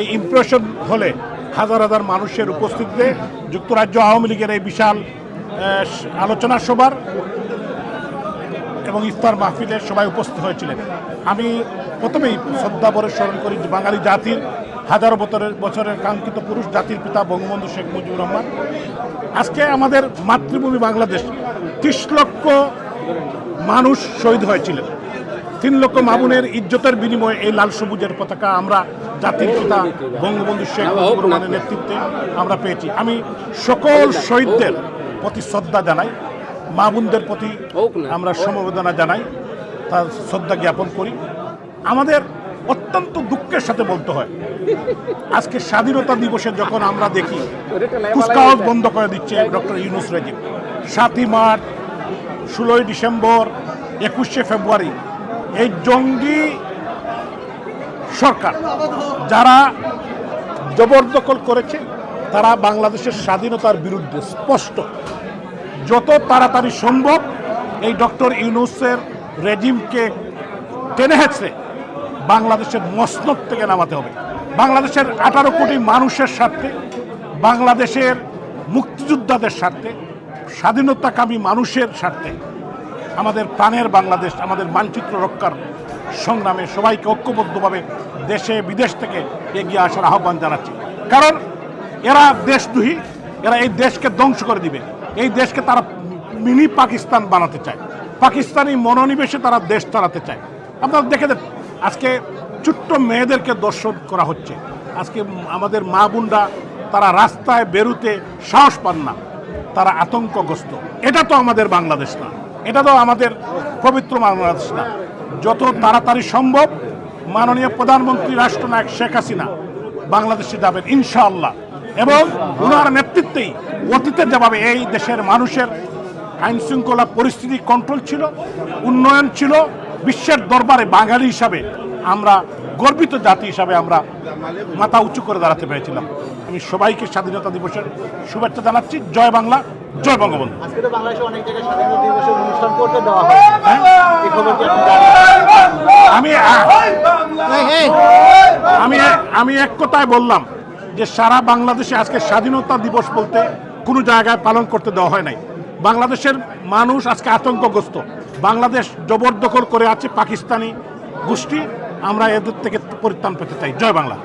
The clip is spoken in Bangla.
এই ইমপ্রেশন হলে হাজার হাজার মানুষের উপস্থিতিতে যুক্তরাজ্য আওয়ামী লীগের এই বিশাল আলোচনা সভার এবং ইফতার মাহফিলে সবাই উপস্থিত হয়েছিলেন। আমি প্রথমেই শ্রদ্ধাভরে স্মরণ করি বাঙালি জাতির, হাজারো বছরের বছরের কাঙ্ক্ষিত পুরুষ জাতির পিতা বঙ্গবন্ধু শেখ মুজিবুর রহমান। আজকে আমাদের মাতৃভূমি বাংলাদেশ, ত্রিশ লক্ষ মানুষ শহীদ হয়েছিলেন। তিন লক্ষ মামুনের ইজ্জতের বিনিময়ে এই লাল সবুজের পতাকা আমরা জাতির পিতা বঙ্গবন্ধু শেখ মুজিবুর রহমানের নেতৃত্বে আমরা পেয়েছি। আমি সকল শহীদদের প্রতি শ্রদ্ধা জানাই মা বোনদের প্রতি আমরা সমবেদনা জানাই, তার শ্রদ্ধা জ্ঞাপন করি। আমাদের অত্যন্ত দুঃখের সাথে বলতে হয়, আজকে স্বাধীনতা দিবসে যখন আমরা দেখি, কুচকাওয়াজ বন্ধ করে দিচ্ছে ডক্টর ইউনুস রেজিম। সাতই মার্চ, ষোলোই ডিসেম্বর, একুশে ফেব্রুয়ারি এই জঙ্গি সরকার যারা জবরদখল করেছে, তারা বাংলাদেশের স্বাধীনতার বিরুদ্ধে স্পষ্ট। যত তাড়াতাড়ি সম্ভব এই ডক্টর ইউনুসের রেজিমকে টেনে হেঁচড়ে বাংলাদেশের মসনদ থেকে নামাতে হবে। বাংলাদেশের আঠারো কোটি মানুষের স্বার্থে, বাংলাদেশের মুক্তিযোদ্ধাদের স্বার্থে, স্বাধীনতাকামী মানুষের স্বার্থে আমাদের প্রাণের বাংলাদেশ, আমাদের মানচিত্র রক্ষার সংগ্রামে সবাইকে ঐক্যবদ্ধভাবে দেশে, বিদেশ থেকে এগিয়ে আসার আহ্বান জানাচ্ছি। কারণ এরা দেশদ্রোহী, এরা এই দেশকে ধ্বংস করে দিবে। এই দেশকে তারা মিনি পাকিস্তান বানাতে চায়। পাকিস্তানি মনোনিবেশে তারা দেশ চালাতে চায়। আপনারা দেখে দেন আজকে ছোট্ট মেয়েদেরকে দর্শন করা হচ্ছে। আজকে আমাদের মা বোনরা তারা রাস্তায় বেরুতে সাহস পান না। তারা আতঙ্কগ্রস্ত। এটা তো আমাদের বাংলাদেশ না। এটা তো আমাদের পবিত্র বাংলাদেশ না। যত তাড়াতাড়ি সম্ভব মাননীয় প্রধানমন্ত্রী রাষ্ট্রনায়ক শেখ হাসিনা বাংলাদেশে যাবেন, ইনশাআল্লাহ। এবং ওনার নেতৃত্বেই অতীতে যেভাবে এই দেশের মানুষের আইন শৃঙ্খলা পরিস্থিতি কন্ট্রোল ছিল, উন্নয়ন ছিল, বিশ্বের দরবারে বাঙালি হিসাবে আমরা গর্বিত জাতি হিসাবে আমরা মাথা উঁচু করে দাঁড়াতে পেরেছিলাম। আমি সবাইকে স্বাধীনতা দিবসের শুভেচ্ছা জানাচ্ছি। জয় বাংলা, জয় বঙ্গবন্ধু। করতে দেওয়া আমি আমি আমি এক কথায় বললাম যে সারা বাংলাদেশে আজকে স্বাধীনতা দিবস বলতে কোনো জায়গায় পালন করতে দেওয়া হয় নাই। বাংলাদেশের মানুষ আজকে আতঙ্কগ্রস্ত। বাংলাদেশ জবরদখল করে আছে পাকিস্তানি গোষ্ঠী। আমরা এদের থেকে পরিত্রাণ পেতে চাই। জয় বাংলা।